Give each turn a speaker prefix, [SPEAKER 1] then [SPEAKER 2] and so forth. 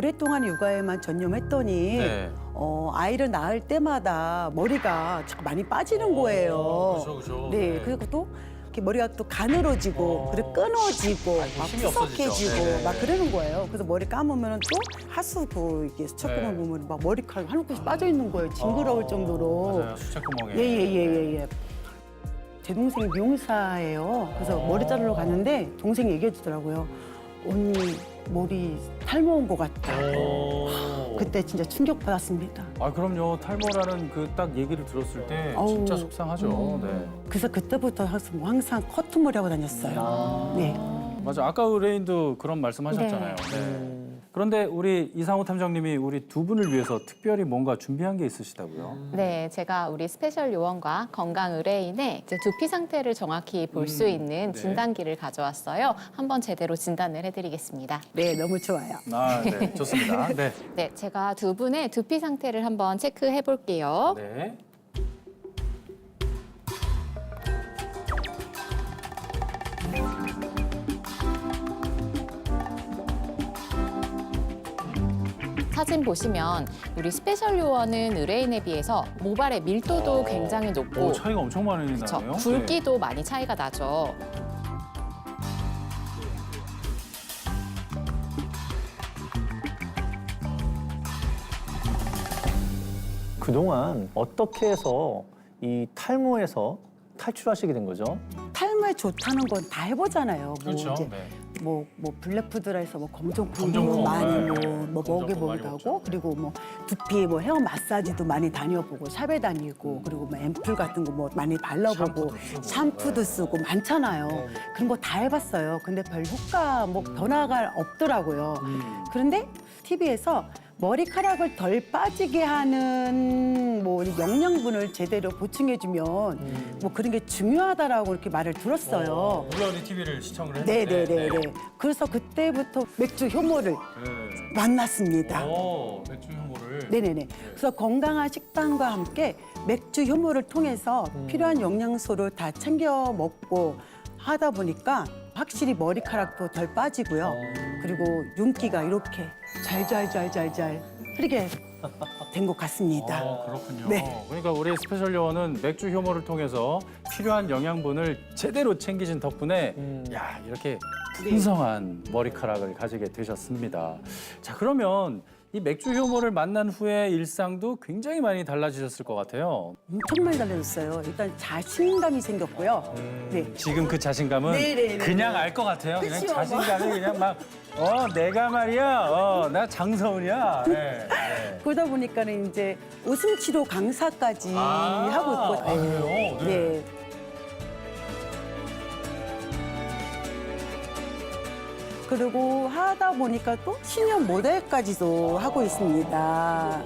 [SPEAKER 1] 오랫동안 육아에만 전념했더니
[SPEAKER 2] 네.
[SPEAKER 1] 어, 아이를 낳을 때마다 머리가 자꾸 많이 빠지는 거예요.
[SPEAKER 2] 그렇죠, 그렇죠.
[SPEAKER 1] 네, 그리고 또 이렇게 머리가 또 가늘어지고
[SPEAKER 2] 어.
[SPEAKER 1] 그리고 끊어지고
[SPEAKER 2] 아이고,
[SPEAKER 1] 막
[SPEAKER 2] 힘이 없어지죠.
[SPEAKER 1] 푸석해지고
[SPEAKER 2] 네네.
[SPEAKER 1] 막 그러는 거예요. 그래서 머리 감으면 또 하수구 이게 수척구멍
[SPEAKER 2] 네.
[SPEAKER 1] 보면 막 머리카락 한 곳이 빠져 있는 거예요. 징그러울
[SPEAKER 2] 어,
[SPEAKER 1] 정도로.
[SPEAKER 2] 맞아요. 수채구멍에.
[SPEAKER 1] 예예 예 예 예, 제 동생이 미용사예요. 그래서
[SPEAKER 2] 어.
[SPEAKER 1] 머리 자르러 갔는데 동생이 얘기해 주더라고요. 언니 머리 탈모 온 것 같다.
[SPEAKER 2] 오.
[SPEAKER 1] 그때 진짜 충격 받았습니다.
[SPEAKER 2] 아 그럼요 탈모라는 그 딱 얘기를 들었을 때
[SPEAKER 1] 아우.
[SPEAKER 2] 진짜 속상하죠. 네.
[SPEAKER 1] 그래서 그때부터 항상- 항상 커트머리 하고 다녔어요. 네.
[SPEAKER 2] 맞아 아까 의뢰인도 그런 말씀하셨잖아요.
[SPEAKER 1] 네.
[SPEAKER 2] 네. 그런데 우리 이상호 탐정님이 우리 두 분을 위해서 특별히 뭔가 준비한 게 있으시다고요?
[SPEAKER 3] 네, 제가 우리 스페셜 요원과 건강 의뢰인의 이제 두피 상태를 정확히 볼수
[SPEAKER 2] 음,
[SPEAKER 3] 있는
[SPEAKER 2] 네.
[SPEAKER 3] 진단기를 가져왔어요. 한번 제대로 진단을 해드리겠습니다.
[SPEAKER 1] 네, 너무 좋아요.
[SPEAKER 2] 아, 네, 좋습니다. 네.
[SPEAKER 3] 네, 제가 두 분의 두피 상태를 한번 체크해 볼게요.
[SPEAKER 2] 네.
[SPEAKER 3] 사진 보시면 우리 스페셜 요원은 의뢰인에 비해서 모발의 밀도도
[SPEAKER 2] 어.
[SPEAKER 3] 굉장히 높고
[SPEAKER 2] 오, 차이가 엄청 많이
[SPEAKER 3] 그쵸,
[SPEAKER 2] 나네요.
[SPEAKER 3] 굵기도 많이 차이가 나죠.
[SPEAKER 4] 그동안 어떻게 해서 이 탈모에서 탈출하시게 된 거죠?
[SPEAKER 1] 탈모에 좋다는 건 다 해보잖아요.
[SPEAKER 2] 네. 그렇죠.
[SPEAKER 1] 뭐 이제
[SPEAKER 2] 네.
[SPEAKER 1] 뭐, 뭐 블랙푸드라 해서 뭐 검정콩도
[SPEAKER 2] 검정콩,
[SPEAKER 1] 많이
[SPEAKER 2] 네.
[SPEAKER 1] 뭐, 뭐
[SPEAKER 2] 검정콩
[SPEAKER 1] 먹여보기도
[SPEAKER 2] 많이
[SPEAKER 1] 하고
[SPEAKER 2] 먹죠.
[SPEAKER 1] 그리고 뭐 두피 뭐 헤어 마사지도 많이 다녀보고 샵에 다니고 그리고 뭐 앰플 같은 거 뭐 많이 발라보고
[SPEAKER 2] 샴푸도 쓰고.
[SPEAKER 1] 샴푸도 쓰고 많잖아요. 그런 거 다 해봤어요. 근데 별 효과 뭐 변화가 없더라고요.
[SPEAKER 2] 음.
[SPEAKER 1] 그런데 TV에서 머리카락을 덜 빠지게 하는 뭐 영양분을 제대로 보충해주면 뭐 그런 게 중요하다라고 이렇게 말을 들었어요.
[SPEAKER 2] 우리 어디 TV를 시청을 했는데.
[SPEAKER 1] 네네네네. 그래서 그때부터 맥주 효모를
[SPEAKER 2] 네.
[SPEAKER 1] 만났습니다.
[SPEAKER 2] 오, 맥주 효모를.
[SPEAKER 1] 네네네. 그래서 건강한 식단과 함께 맥주 효모를 통해서 필요한 영양소를 다 챙겨 먹고 하다 보니까 확실히 머리카락도 덜 빠지고요. 그리고 윤기가 이렇게 잘잘잘잘잘 흐르게 된 것 같습니다.
[SPEAKER 2] 아, 그렇군요.
[SPEAKER 1] 네.
[SPEAKER 2] 그러니까 우리 스페셜 요원은 맥주 효모를 통해서 필요한 영양분을 제대로 챙기신 덕분에 야 이렇게 풍성한 머리카락을 가지게 되셨습니다. 자 그러면 이 맥주 효모를 만난 후에 일상도 굉장히 많이 달라지셨을 것 같아요.
[SPEAKER 1] 엄청 많이 달라졌어요. 일단 자신감이 생겼고요. 네.
[SPEAKER 2] 지금 그 자신감은
[SPEAKER 1] 네네네.
[SPEAKER 2] 그냥 알 것 같아요. 그냥
[SPEAKER 1] 그치요,
[SPEAKER 2] 자신감이 그냥 막 어 내가 말이야, 어 나 장서은이야. 네, 네.
[SPEAKER 1] 그러다 보니까 는 이제 웃음 치료 강사까지
[SPEAKER 2] 아,
[SPEAKER 1] 하고 있거든요.
[SPEAKER 2] 아, 그래요? 네.
[SPEAKER 1] 그리고 하다 보니까 또 신년 모델까지도 하고 있습니다.